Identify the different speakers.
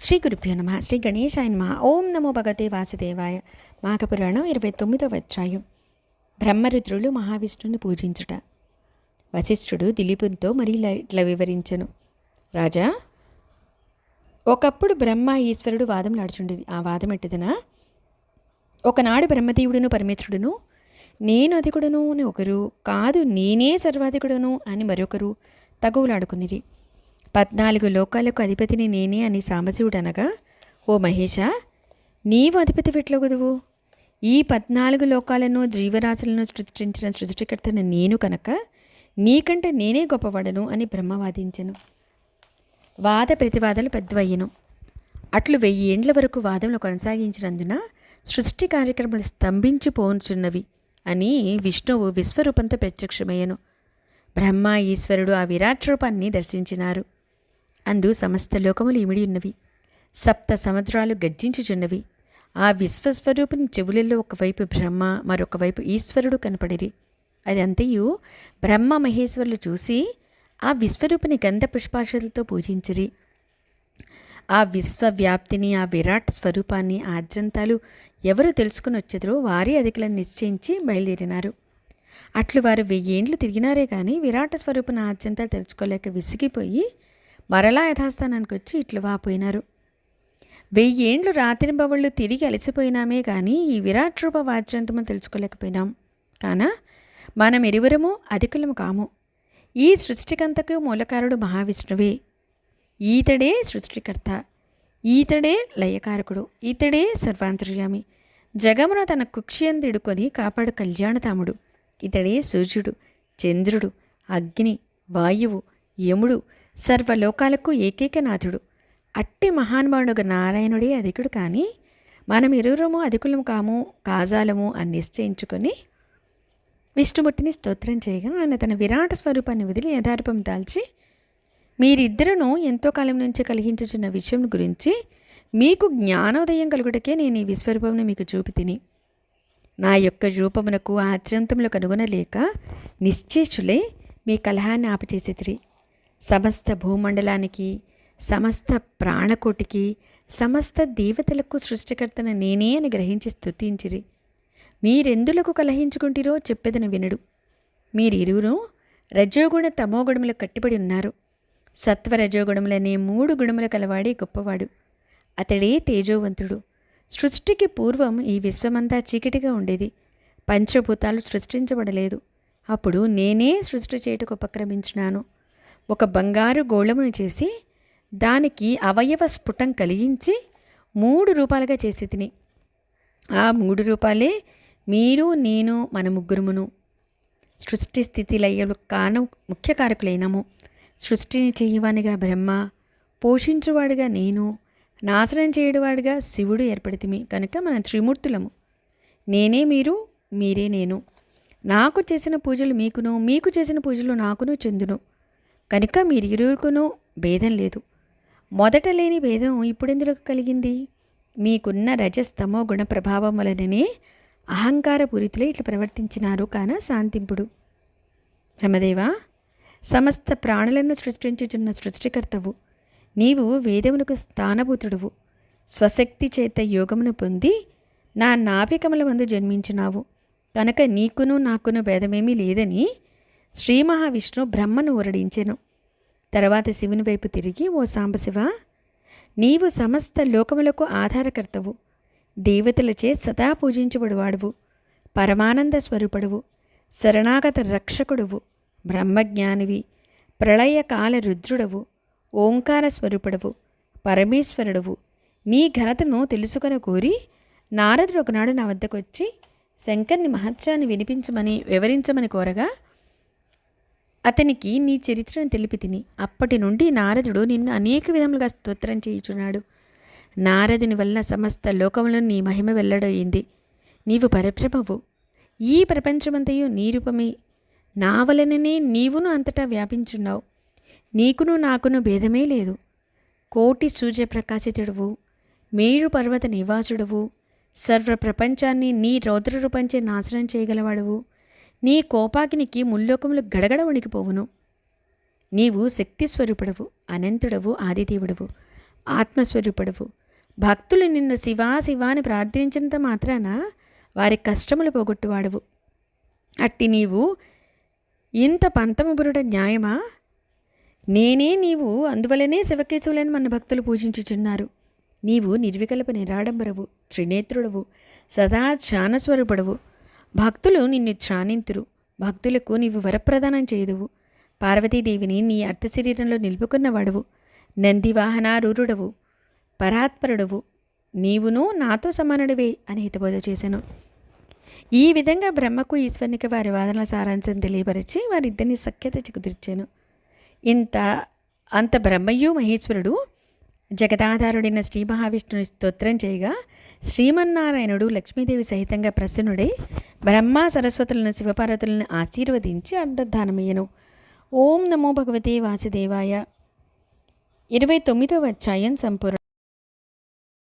Speaker 1: శ్రీ గురుభ్యో నమ. శ్రీ గణేశాయ నమ. ఓం నమో భగవతే వాసుదేవాయ. మాఘపురాణం ఇరవై తొమ్మిదవ అధ్యాయం. బ్రహ్మరుద్రులు మహావిష్ణుని పూజించుట. వశిష్ఠుడు దిలీపునితో మరి ఇట్లా వివరించను. రాజా ఒకప్పుడు బ్రహ్మ ఈశ్వరుడు వాదం నడుచుండేది. ఆ వాదం ఎట్టదనా? ఒకనాడు బ్రహ్మదేవుడును పరమేశ్వరుడును నేను అధికుడును అని ఒకరు కాదు నేనే సర్వాధికుడును అని మరొకరు తగువులాడుకునేది. పద్నాలుగు లోకాలకు అధిపతిని నేనే అని సాంబశివుడు అనగా ఓ మహేష నీవు అధిపతి విట్లగుదువు ఈ పద్నాలుగు లోకాలను జీవరాశులను సృష్టించిన సృష్టికర్తను నేను కనుక నీకంటే నేనే గొప్పవాడను అని బ్రహ్మ వాదించెను. వాద ప్రతివాదాలు పెద్దవయ్యను. అట్లు వెయ్యి ఏండ్ల వరకు వాదములు కొనసాగించినందున సృష్టి కార్యక్రమాలు స్తంభించిపోచున్నవి అని విష్ణువు విశ్వరూపంతో ప్రత్యక్షమయ్యను. బ్రహ్మ ఈశ్వరుడు ఆ విరాట్ రూపాన్ని దర్శించినారు. అందు సమస్త లోకములు ఇమిడి ఉన్నవి. సప్త సముద్రాలు గర్జించుచున్నవి. ఆ విశ్వస్వరూపుని చెవులలో ఒకవైపు బ్రహ్మ మరొకవైపు ఈశ్వరుడు కనపడిరి. అది అంతయు బ్రహ్మ మహేశ్వరులు చూసి ఆ విశ్వరూపుని గంధ పుష్పాషలతో పూజించిరి. ఆ విశ్వవ్యాప్తిని ఆ విరాట్ స్వరూపాన్ని ఆద్యంతాలు ఎవరు తెలుసుకుని వచ్చేదరో వారి అధికులను నిశ్చయించి బయలుదేరినారు. అట్లు వారు వెయ్యేండ్లు తిరిగినారే కానీ విరాట స్వరూపున ఆద్యంతాలు తెలుసుకోలేక విసిగిపోయి మరలా యథాస్థానానికి వచ్చి ఇట్లు వాపోయినారు. వెయ్యేండ్లు రాత్రింబవళ్ళు తిరిగి అలసిపోయినామే కానీ ఈ విరాట్ రూప వాద్యంతము తెలుసుకోలేకపోయినాం. కాన? మనం ఇరువురము అధికులము కాము. ఈ సృష్టికంతకు మూలకారుడు మహావిష్ణువే. ఈతడే సృష్టికర్త. ఈతడే లయకారకుడు. ఈతడే సర్వాంతర్యామి. జగమున తన కుక్షియందిడుకొని కాపాడు కళ్యాణతాముడు ఇతడే సూర్యుడు చంద్రుడు అగ్ని వాయువు యముడు సర్వలోకాలకు ఏకైక నాథుడు అట్టి మహానుభావుడుగా నారాయణుడే అధికుడు కానీ మనం ఇరువురము అధికులము కాము కాజాలము అని నిశ్చయించుకొని విష్ణుమూర్తిని స్తోత్రం చేయగా ఆయన తన విరాట స్వరూపాన్ని వదిలి యథారూపం దాల్చి మీరిద్దరును ఎంతో కాలం నుంచి కలిగించుచున్న విషయం గురించి మీకు జ్ఞానోదయం కలుగుటకే నేను ఈ విశ్వరూపంను మీకు చూపి తిని నా యొక్క రూపమునకు ఆద్యంతములు కనుగొనలేక నిశ్చేషులే మీ కలహాన్ని ఆపచేసితిరి. సమస్త భూమండలానికి సమస్త ప్రాణకోటికి సమస్త దేవతలకు సృష్టికర్తన నేనే అని గ్రహించి స్తుతించిరి. మీరెందులకు కలహించుకుంటిరో చెప్పేదను వినడు. మీరిరువురు రజోగుణ తమోగుణములు కట్టిబడి ఉన్నారు. సత్వరజోగుణములనే మూడు గుణముల కలవాడే గొప్పవాడు. అతడే తేజోవంతుడు. సృష్టికి పూర్వం ఈ విశ్వమంతా చీకటిగా ఉండేది. పంచభూతాలు సృష్టించబడలేదు. అప్పుడు నేనే సృష్టి చేయుటకు ఉపక్రమించినాను. ఒక బంగారు గోళమును చేసి దానికి అవయవ స్ఫుటం కలిగించి మూడు రూపాలుగా చేసి తిని. ఆ మూడు రూపాలే మీరు నేను మన ముగ్గురుమును సృష్టి స్థితి లయలు కాన ముఖ్య కారకులైనము. సృష్టిని చేయవానిగా బ్రహ్మ పోషించువాడుగా నేను నాశనం చేయడవాడుగా శివుడు ఏర్పడితిమి. కనుక మన త్రిమూర్తులము నేనే మీరు మీరే నేను. నాకు చేసిన పూజలు మీకును మీకు చేసిన పూజలు నాకును చెందును. కనుక మీరిరువుకును భేదం లేదు. మొదట లేని భేదం ఇప్పుడెందుకు కలిగింది? మీకున్న రజస్తమో గుణ ప్రభావం వలననే అహంకార పూరితులే ఇట్లా ప్రవర్తించినారు కాన శాంతింపుడు. బ్రహ్మదేవా సమస్త ప్రాణులను సృష్టించుచున్న సృష్టికర్తవు. నీవు వేదమునకు స్థానభూతుడువు. స్వశక్తి చేత యోగమును పొంది నా నాభికముల మందు జన్మించినావు. కనుక నీకును నాకును భేదమేమీ లేదని శ్రీ మహావిష్ణు బ్రహ్మను ఊరడించెను. తర్వాత శివుని వైపు తిరిగి ఓ సాంబశివ నీవు సమస్త లోకములకు ఆధారకర్తవు. దేవతలచే సదా పూజించబడువాడువు. పరమానంద స్వరూపుడువు. శరణాగత రక్షకుడువు. బ్రహ్మజ్ఞానివి. ప్రళయకాల రుద్రుడవు. ఓంకార స్వరూపుడవు. పరమేశ్వరుడవు. నీ ఘనతను తెలుసుకొని కోరి నారదుడు ఒకనాడు నా వద్దకు వచ్చి శంకర్ని మహత్యాన్ని వినిపించమని వివరించమని కోరగా అతనికి నీ చరిత్రను తెలిపి తిని. అప్పటి నుండి నారదుడు నిన్ను అనేక విధములుగా స్తోత్రం చేయుచున్నాడు. నారదుని వల్ల సమస్త లోకంలో నీ మహిమ వెల్లడయింది. నీవు పరబ్రహ్మవు. ఈ ప్రపంచమంతయు నీ రూపమే. నా వలననే నీవును అంతటా వ్యాపించున్నావు. నీకును నాకును భేదమే లేదు. కోటి సూర్యప్రకాశితుడువు మేరు పర్వత నివాసుడవు. సర్వ ప్రపంచాన్ని నీ రౌద్ర రూపంచే నాశనం చేయగలవాడువు. నీ కోపాగ్నికి ముల్లోకములు గడగడ వణికిపోవును. నీవు శక్తిస్వరూపుడవు అనంతుడవు ఆదిదేవుడవు ఆత్మస్వరూపుడవు. భక్తులు నిన్ను శివా శివా అని ప్రార్థించినంత మాత్రాన వారి కష్టములు పోగొట్టువాడవు. అట్టి నీవు ఇంత పంతముబురుడ న్యాయమా? నేనే నీవు అందువలనే శివకేశవులని మన భక్తులు పూజించుచున్నారు. నీవు నిర్వికల్ప నిరాడంబరవు త్రినేత్రుడవు సదా ధ్యానస్వరూపుడవు భక్తులు నిన్ను ధ్యానింతురు భక్తులకు నీవు వరప్రదానం చేయుదువు. పార్వతీదేవిని నీ అర్థ శరీరంలో నిలుపుకున్నవాడవు. నందివాహనారూరుడవు. పరాత్పరుడవు. నీవును నాతో సమానుడివే అని హితబోధ చేశాను ఈ విధంగా బ్రహ్మకు ఈశ్వరునికి వారి వాదనల సారాంశం తెలియపరిచి వారిద్దరిని సఖ్యత కుదిర్చాను ఇంత అంత బ్రహ్మయు మహేశ్వరుడు జగదాధారుడైన శ్రీ మహావిష్ణుని స్తోత్రం చేయగా శ్రీమన్నారాయణుడు లక్ష్మీదేవి సహితంగా ప్రసన్నుడై బ్రహ్మ సరస్వతులను శివపార్వతులను ఆశీర్వదించి అంతర్ధానమయ్యను. ఓం నమో భగవతే వాసుదేవాయ. ఇరవై తొమ్మిదవ అధ్యాయం సంపూర్ణ